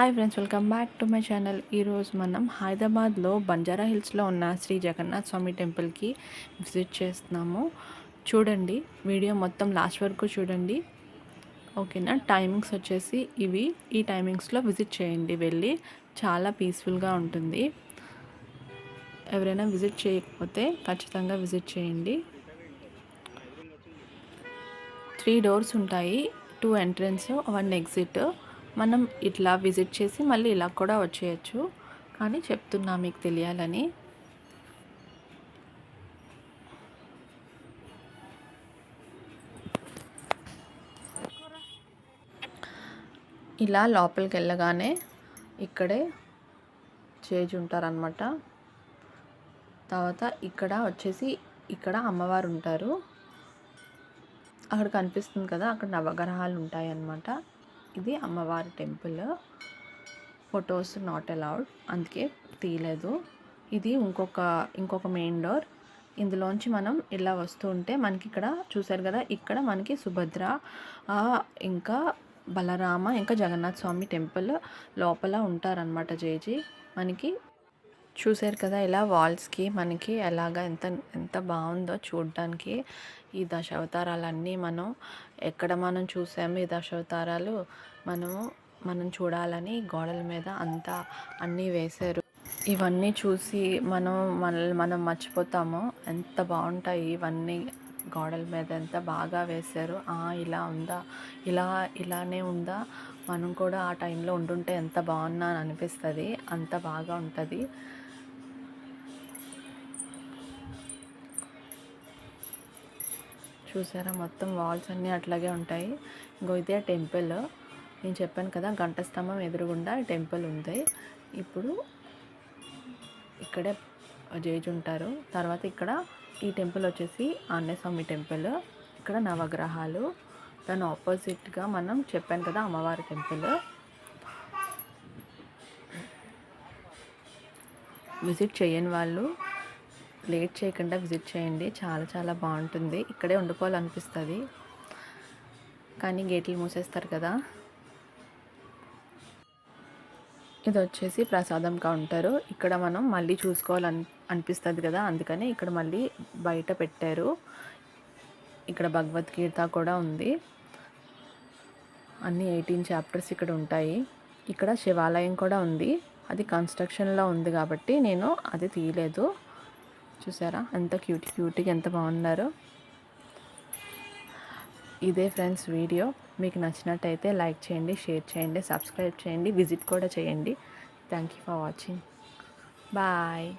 Hi friends welcome back to my channel. ఈరోజు మనం హైదరాబాద్లో బంజారా హిల్స్లో ఉన్న శ్రీ జగన్నాథ్ స్వామి టెంపుల్కి విజిట్ చేస్తున్నాము. చూడండి వీడియో మొత్తం లాస్ట్ వరకు చూడండి. ఓకేనా? టైమింగ్స్ వచ్చేసి ఇవి. ఈ టైమింగ్స్లో విజిట్ చేయండి వెళ్ళి చాలా పీస్ఫుల్గా ఉంటుంది. ఎవరైనా విజిట్ చేయకపోతే ఖచ్చితంగా విజిట్ చేయండి. త్రీ డోర్స్ ఉంటాయి టూ ఎంట్రన్స్ వన్ ఎగ్జిట్. మనం ఇట్లా విజిట్ చేసి మళ్ళీ ఇలా కూడా వచ్చేయచ్చు. కానీ చెప్తున్నా మీకు తెలియాలని. ఇలా లోపలికి వెళ్ళగానే ఇక్కడే చేజ్ ఉంటారనమాట తర్వాత ఇక్కడ వచ్చేసి ఇక్కడ అమ్మవారు ఉంటారు. అక్కడ కనిపిస్తుంది కదా అక్కడ నవగ్రహాలు ఉంటాయి అన్నమాట ఇది అమ్మవారి టెంపుల్. ఫొటోస్ నాట్ అలౌడ్ అందుకే తీయలేదు. ఇది ఇంకొక ఇంకొక మెయిన్ డోర్ ఇందులోంచి మనం ఇలా వస్తూ ఉంటే మనకి ఇక్కడ చూసారు కదా ఇక్కడ మనకి సుభద్ర ఇంకా బలరామ ఇంకా జగన్నాథ్ స్వామి టెంపుల్ లోపల ఉంటారనమాట జేజీ. మనకి చూశారు కదా ఇలా వాల్స్కి మనకి ఎలాగ ఎంత ఎంత బాగుందో చూడడానికి ఈ దశావతారాలన్నీ మనం ఎక్కడ మనం చూసాము ఈ దశావతారాలు మనము మనం చూడాలని గోడల మీద అంతా అన్నీ వేశారు. ఇవన్నీ చూసి మనం మనల్ని మనం మర్చిపోతాము. ఎంత బాగుంటాయి ఇవన్నీ గోడల మీద ఎంత బాగా వేశారు. ఇలా ఉందా ఇలా ఇలానే ఉందా? మనం కూడా ఆ టైంలో ఉండుంటే ఎంత బాగున్నా అని అనిపిస్తుంది. అంత బాగా ఉంటుంది. చూసారా? మొత్తం వాల్స్ అన్నీ అట్లాగే ఉంటాయి. ఇంకో ఇదే టెంపుల్ నేను చెప్పాను కదా గంట స్తంభం ఎదురుగుండా టెంపుల్ ఉంది. ఇప్పుడు ఇక్కడే జేజ్ ఉంటారు. తర్వాత ఇక్కడ ఈ టెంపుల్ వచ్చేసి ఆంజనేయస్వామి టెంపుల్ ఇక్కడ నవగ్రహాలు. దాని ఆపోజిట్గా మనం చెప్పాను కదా అమ్మవారి టెంపుల్ విజిట్ చేయని వాళ్ళు లేట్ చేయకుండా విజిట్ చేయండి. చాలా చాలా బాగుంటుంది. ఇక్కడే ఉండిపోవాలనిపిస్తుంది. కానీ గేట్లు మూసేస్తారు కదా. ఇది వచ్చేసి ప్రసాదం కౌంటరు. ఇక్కడ మనం మళ్ళీ చూసుకోవాలని అనిపిస్తుంది కదా. అందుకని ఇక్కడ మళ్ళీ బయట పెట్టారు. ఇక్కడ భగవద్గీత కూడా ఉంది. అన్ని ఎయిటీన్ చాప్టర్స్ ఇక్కడ ఉంటాయి. ఇక్కడ శివాలయం కూడా ఉంది. అది కన్స్ట్రక్షన్లో ఉంది కాబట్టి నేను అది తీయలేదు. చూసారా? ఎంత క్యూట్ క్యూట్గా ఎంత బాగున్నారో. ఇదే ఫ్రెండ్స్ వీడియో. మీకు నచ్చినట్టయితే లైక్ చేయండి షేర్ చేయండి సబ్స్క్రైబ్ చేయండి విజిట్ కూడా చేయండి. Thank you for watching. Bye.